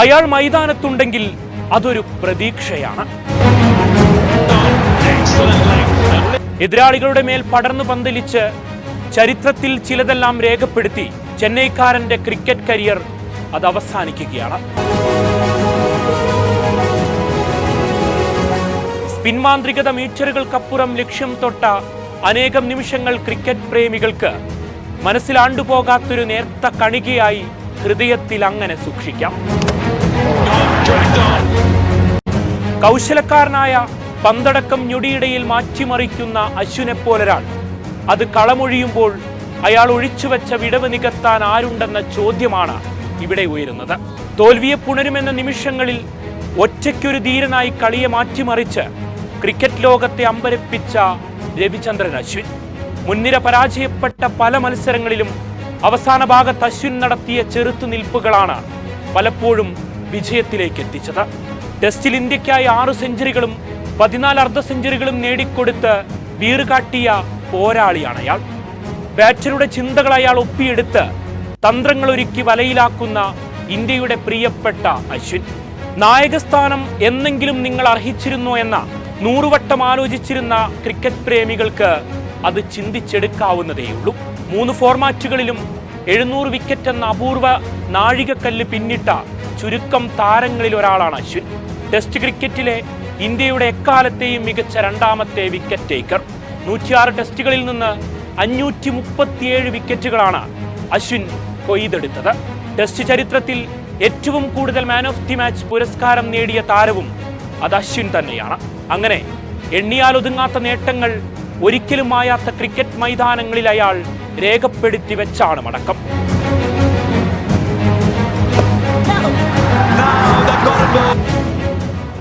അയാൾ മൈതാനത്തുണ്ടെങ്കിൽ അതൊരു പ്രതീക്ഷയാണ്. എതിരാളികളുടെ മേൽ പടർന്നു പന്തലിച്ച് ചരിത്രത്തിൽ ചിലതെല്ലാം രേഖപ്പെടുത്തി ചെന്നൈക്കാരന്റെ ക്രിക്കറ്റ് കരിയർ അത് അവസാനിക്കുകയാണ്. പിൻമാന്ത്രികത മീറ്ററുകൾക്കപ്പുറം ലക്ഷ്യം തൊട്ട അനേകം നിമിഷങ്ങൾ ക്രിക്കറ്റ് പ്രേമികൾക്ക് മനസ്സിലാണ്ടുപോകാത്തൊരു നേർത്ത കണികയായി ഹൃദയത്തിൽ അങ്ങനെ സൂക്ഷിക്കാം. കൗശലക്കാരനായ പന്തടക്കം ഞൊടിയിടയിൽ മാറ്റിമറിക്കുന്ന അശ്വിനെ പോലൊരാൾ. അത് കളമൊഴിയുമ്പോൾ അയാൾ ഒഴിച്ചുവെച്ച വിടവ് നികത്താൻ ആരുണ്ടെന്ന ചോദ്യമാണ് ഇവിടെ ഉയരുന്നത്. തോൽവിയെ പുണരുമെന്ന നിമിഷങ്ങളിൽ ഒറ്റയ്ക്കൊരു ധീരനായി കളിയെ മാറ്റിമറിച്ച് ക്രിക്കറ്റ് ലോകത്തെ അമ്പരപ്പിച്ച രവിചന്ദ്രൻ അശ്വിൻ. മുൻനിര പരാജയപ്പെട്ട പല മത്സരങ്ങളിലും അവസാന ഭാഗത്ത് അശ്വിൻ നടത്തിയ ചെറുത്തുനിൽപ്പുകളാണ് പലപ്പോഴും വിജയത്തിലേക്ക് എത്തിച്ചത് ടെസ്റ്റിൽ ഇന്ത്യക്കായി ആറ് സെഞ്ചുറികളും പതിനാല് അർദ്ധ സെഞ്ചുറികളും നേടിക്കൊടുത്ത് വീറുകാട്ടിയ പോരാളിയാണ് അയാൾ. ബാറ്ററുടെ ചിന്തകൾ അയാൾ ഒപ്പിയെടുത്ത് തന്ത്രങ്ങൾ ഒരുക്കി വലയിലാക്കുന്ന ഇന്ത്യയുടെ പ്രിയപ്പെട്ട അശ്വിൻ. നായകസ്ഥാനം എന്നെങ്കിലും നിങ്ങൾ അർഹിച്ചിരുന്നു എന്ന നൂറുവട്ടം ആലോചിച്ചിരുന്ന ക്രിക്കറ്റ് പ്രേമികൾക്ക് അത് ചിന്തിച്ചെടുക്കാവുന്നതേയുള്ളൂ. മൂന്ന് ഫോർമാറ്റുകളിലും എഴുന്നൂറ് വിക്കറ്റ് എന്ന അപൂർവ നാഴികക്കല്ല് പിന്നിട്ട ചുരുക്കം താരങ്ങളിൽ ഒരാളാണ് അശ്വിൻ. ടെസ്റ്റ് ക്രിക്കറ്റിലെ ഇന്ത്യയുടെ എക്കാലത്തെയും മികച്ച രണ്ടാമത്തെ വിക്കറ്റ് ടേക്കർ നൂറ്റിയാറ് ടെസ്റ്റുകളിൽ നിന്ന് അഞ്ഞൂറ്റി മുപ്പത്തിയേഴ് വിക്കറ്റുകളാണ് അശ്വിൻ കൊയ്തെടുത്തത്. ടെസ്റ്റ് ചരിത്രത്തിൽ ഏറ്റവും കൂടുതൽ മാൻ ഓഫ് ദി മാച്ച് പുരസ്കാരം നേടിയ താരവും അത് അശ്വിൻ തന്നെയാണ്. അങ്ങനെ എണ്ണിയാൽ ഒതുങ്ങാത്ത നേട്ടങ്ങൾ ഒരിക്കലും മായാത്ത ക്രിക്കറ്റ് മൈതാനങ്ങളിൽ അയാൾ രേഖപ്പെടുത്തി വെച്ചാണ് മടക്കം.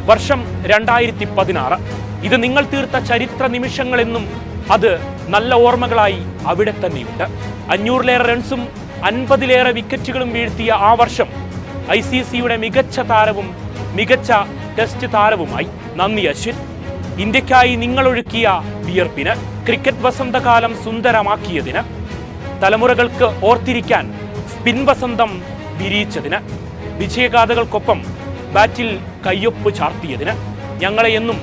വർഷം രണ്ടായിരത്തി പതിനാറ് ഇത് നിങ്ങൾ തീർത്ത ചരിത്ര നിമിഷങ്ങളെന്നും അത് നല്ല ഓർമ്മകളായി അവിടെ തന്നെയുണ്ട്. അഞ്ഞൂറിലേറെ റൺസും അൻപതിലേറെ വിക്കറ്റുകളും വീഴ്ത്തിയ ആ വർഷം ഐ സി സിയുടെ മികച്ച താരവും മികച്ച ടെസ്റ്റ് താരവുമായി. നന്ദി അശ്വിൻ. ഇന്ത്യക്കായി നിങ്ങളൊഴുക്കിയ വിയർപ്പിന് ക്രിക്കറ്റ് വസന്തകാലം സുന്ദരമാക്കിയതിന് തലമുറകൾക്ക് ഓർത്തിരിക്കാൻ സ്പിൻ വസന്തം വിരിയിച്ചതിന് വിജയഗാഥകൾക്കൊപ്പം ബാറ്റിൽ കയ്യൊപ്പ് ചാർത്തിയതിന് ഞങ്ങളെ എന്നും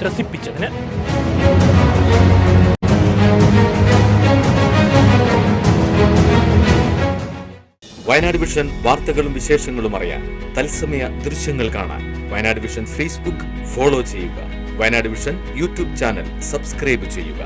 ത്രസിപ്പിച്ചതിന്. വയനാട് വിഷൻ വാർത്തകളും വിശേഷങ്ങളും അറിയാൻ തത്സമയ ദൃശ്യങ്ങൾ കാണാൻ വയനാട് വിഷൻ ഫേസ്ബുക്ക് ഫോളോ ചെയ്യുക. Wayanad vision YouTube channel subscribe ചെയ്യുക.